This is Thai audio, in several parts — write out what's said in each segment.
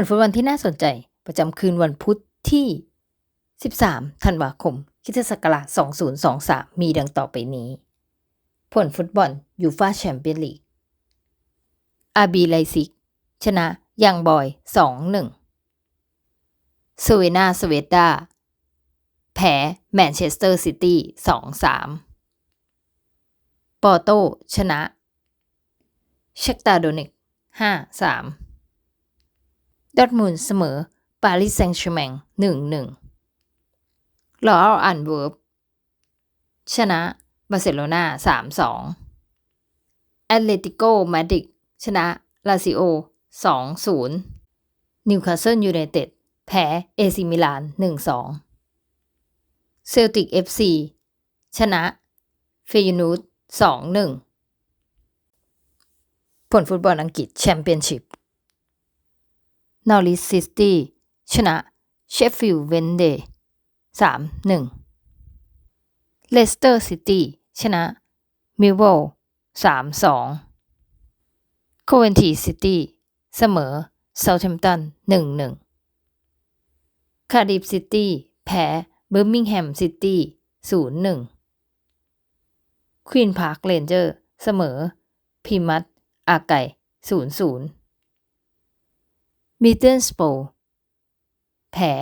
ผลฟุตบอลที่น่าสนใจประจำคืนวันพุธที่ 13 ธันวาคมคริสตศักราช2023 มีดังต่อไปนี้ ผลฟุตบอลยูฟาแชมเปี้ยนลีก อาบีไลซิก ชนะยังบอย 2-1 สเวนาสเวตดาแพ้แมนเชสเตอร์ซิตี้ 2-3 ปอร์โตชนะ เชคตาโดเนก5-3 ดอทมุนเสมอปารีสแซงต์แชร์แมง1-1ลออัลอันเวิร์บชนะบาร์เซโลนา3-2แอตเลติโกมาดริดชนะลาซิโอ2-0นิวคาสเซิลยูไนเต็ดแพ้เอซิมิลาน1-2เซลติกเอฟซีชนะเฟยนูด2-1ผลฟุตบอลอังกฤษแชมเปี้ยนชิพ นอริสซิตี้ชนะเชฟฟิลด์เวนเดย์3-1เลสเตอร์ซิตี้ชนะมิวลวอล3-2โคเวนทีซิตี้เสมอเซาท์แฮมป์ตัน1-1คาร์ดิฟซิตี้แพ้เบอร์มิงแฮมซิตี้0-1ควีนพาร์คเรนเจอร์เสมอพิมัตอาไก่0-0มิเดิลส โปร์แพ้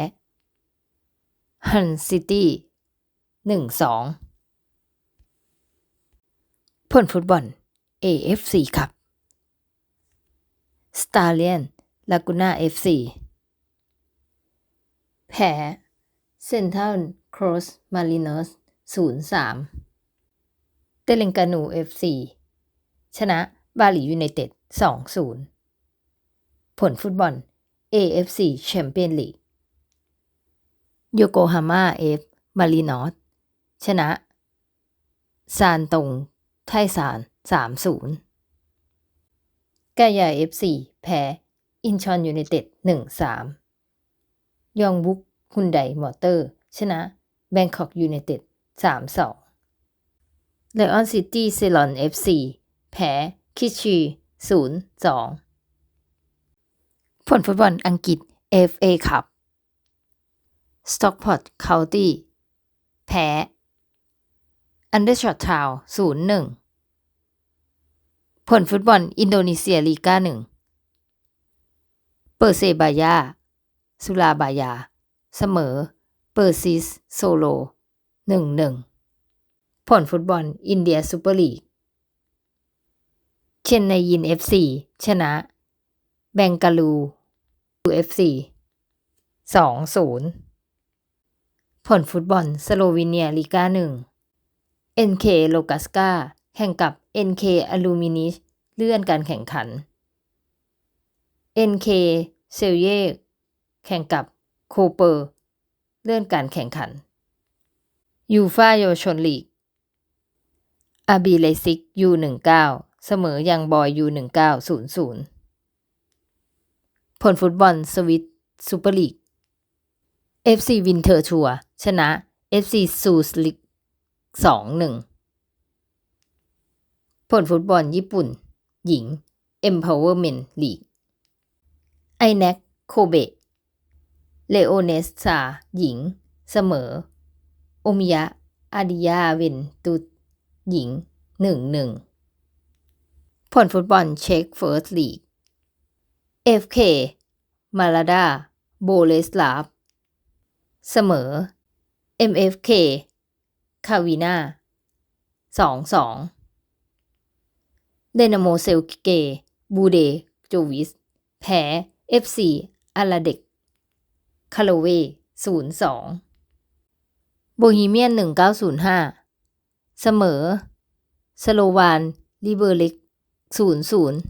ฮันซิตี้หนึ่งสองผลฟุตบอล AFC ครับสตาเลียนลากูน่า FC แพ้เซนทัลครอสมาริเนสศูนย์สามเตเลงกานู FC ชนะบาหลียูไนเต็ดสองศูนย์ ผลฟุตบอล AFC แชมเปี้ยนลีกโยโกฮาม่าเอฟมารีนอสชนะ ซานตง ไทซาน3-0กายา FC แพ้ อินชอนยูไนเต็ด1-3ยองบุกฮุนไดมอเตอร์ ชนะ แบงคอกยูไนเต็ด3-2ไลออนซิตี้เซลอน FC แพ้ คิชี0-2 ผลฟุตบอลอังกฤษ FA คัพสต็อกพอตเคานตี้แพ้อันเดอร์ช็อตทาวศูนย์หนึ่งผลฟุตบอลอินโดนีเซียลีกาหนึ่งเปอร์เซบายาสุลาบายา เสมอ เปอร์ซิส โซโลหนึ่งหนึ่งผลฟุตบอลอินเดียซูเปอร์ลีก เชนไนยิน FC ชนะ แบงกาลู UFC 2-0 ผลฟุตบอลสโลวีเนียลีกา1 NK โลกัสกาแข่งกับ NK อลูมินิชเลื่อนการแข่งขัน NK เซลเยแข่งกับโคเปอร์ เลื่อนการแข่งขันยูฟาเยชนลีกอาบีเลซิกยู19เสมอยังบอยยู1900 ผลฟุตบอลสวิตซูเปอร์ลีก FC วินเทอร์ทัวชนะ FC ซูสลิก2-1ผลฟุตบอลญี่ปุ่น หญิง Empowerment League ไอแนกโคเบะเลโอเนสซาหญิง เสมอ โอมิยะอาดิยาเวนตุสหญิง1-1ผลฟุตบอลเช็กเฟิร์สลีก เอฟเคมาลาดา โบเลสลาฟ เสมอเอฟเคคาวีนาสองสองเดนาโมเซลเก บูเด โจวิส แพ้ซีอาลาเด็ก คาโลเวศูนย์สองโบฮีเมียนหนึ่งเก้าศูนย์ห้าเสมอ สโลวาน ลิเบอร์ลิกศูนย์ศูนย์